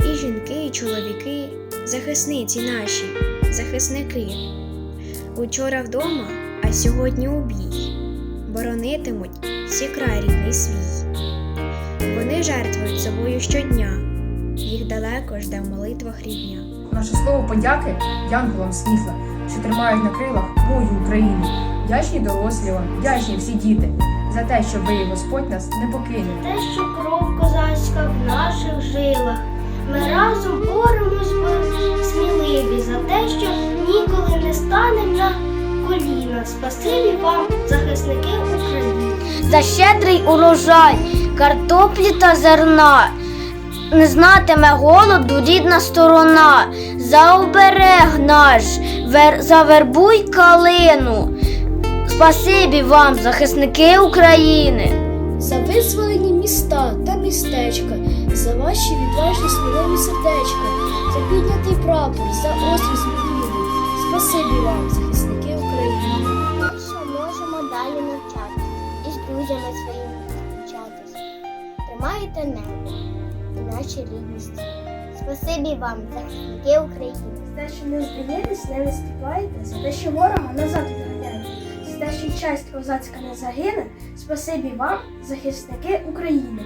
І жінки, і чоловіки, захисниці наші, захисники. Учора вдома, а сьогодні у бій. Боронитимуть всі край рідний свій. Вони жертвують собою щодня, їх далеко жде в молитвах рідня. Наше слово подяки янголам світла, що тримають на крилах мою Україну. Вдячні дорослі вам, вдячні всі діти, за те, що ви, Господь, нас не покине. те, що кров козацька в наших жилах. Ми разом боремось ми сміливі за те, що ніколи не станем на коліна. Спасибі вам, захисники України. за щедрий урожай, картоплі та зерна. Не знатиме голоду рідна сторона, за оберег наш, вер, завербуй калину. Спасибі вам, захисники України. за визволені міста та містечка, за ваші відважні сміливі сердечка, за піднятий прапор, за острів зміїний. Спасибі вам, захисники України. Ми що можемо далі навчати і з друзями своїми зустрічатись. Тримаєте небо і наші рідні стіни. Спасибі вам, захисники України. За те, що не здаєтесь, не виступаєте, за те, що ворога назад відганяєте, за те, що часть козацька не загине, спасибі вам, захисники України.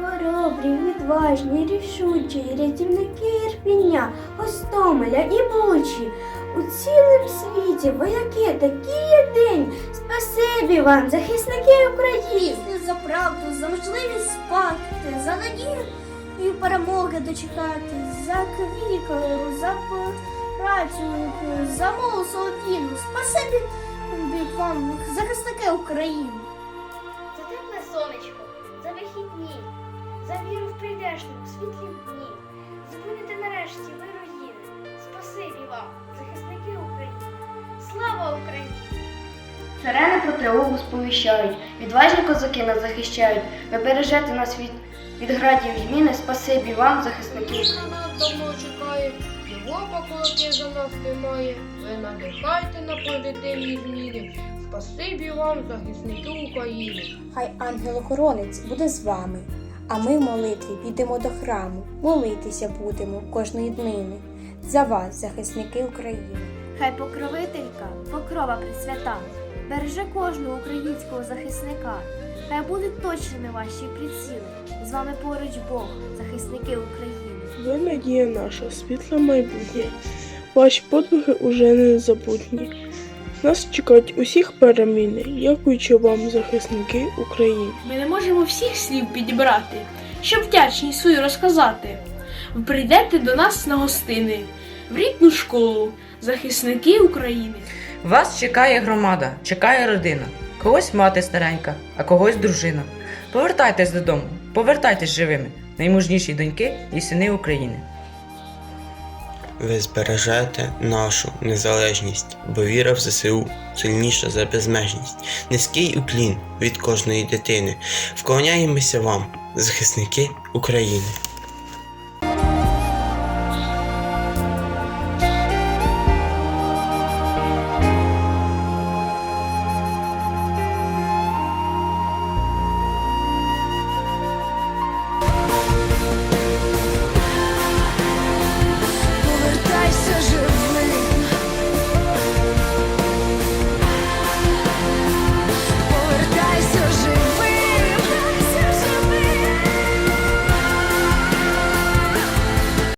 Хоробрі, відважні, рішучі, рятівники Ірпіння, Гостомеля і Бучі. У цілім світі вояки такі єдині. Спасибі вам, захисники України. За правду, за можливість спати, за надію і перемоги дочекати, за квікою, за працю, за мову солов'їну. Спасибі вам, захисники України. За тепле сонечко, за вихідні, за віру в прийдешню, світлі дні. Зупините нарешті ви руїни. Спасибі вам, захисники України. Слава Україні! Сирени про тривогу сповіщають, відважні козаки нас захищають. Ви бережете нас від, від градів зміни. Спасибі вам, захисники України. на нас давно чекає, Європа кулаки за нас тримає. Ви надихайте на позитивні зміни. Спасибі вам, захисники України. Хай ангел-охоронець буде з вами, а ми в молитві підемо до храму, молитися будемо кожної днини. За вас, захисники України. Хай покровителька, покрова присвята, береже кожного українського захисника. Хай будуть точними ваші приціли. З вами поруч Бог, захисники України. Ви надія наша, світле майбутнє. Ваші подвиги уже не забутні. Нас чекають усіх переміни, дякуючи вам, захисники України. Ми не можемо всіх слів підібрати, щоб вдячність свою розказати. Ви прийдете до нас на гостини, в рідну школу, захисники України. Вас чекає громада, чекає родина. Когось мати старенька, а когось дружина. Повертайтесь додому, повертайтесь живими, наймужніші доньки і сини України. Ви збережете нашу незалежність, бо віра в ЗСУ сильніша за безмежність. Низький уклін від кожної дитини. Вклоняємося вам, захисники України.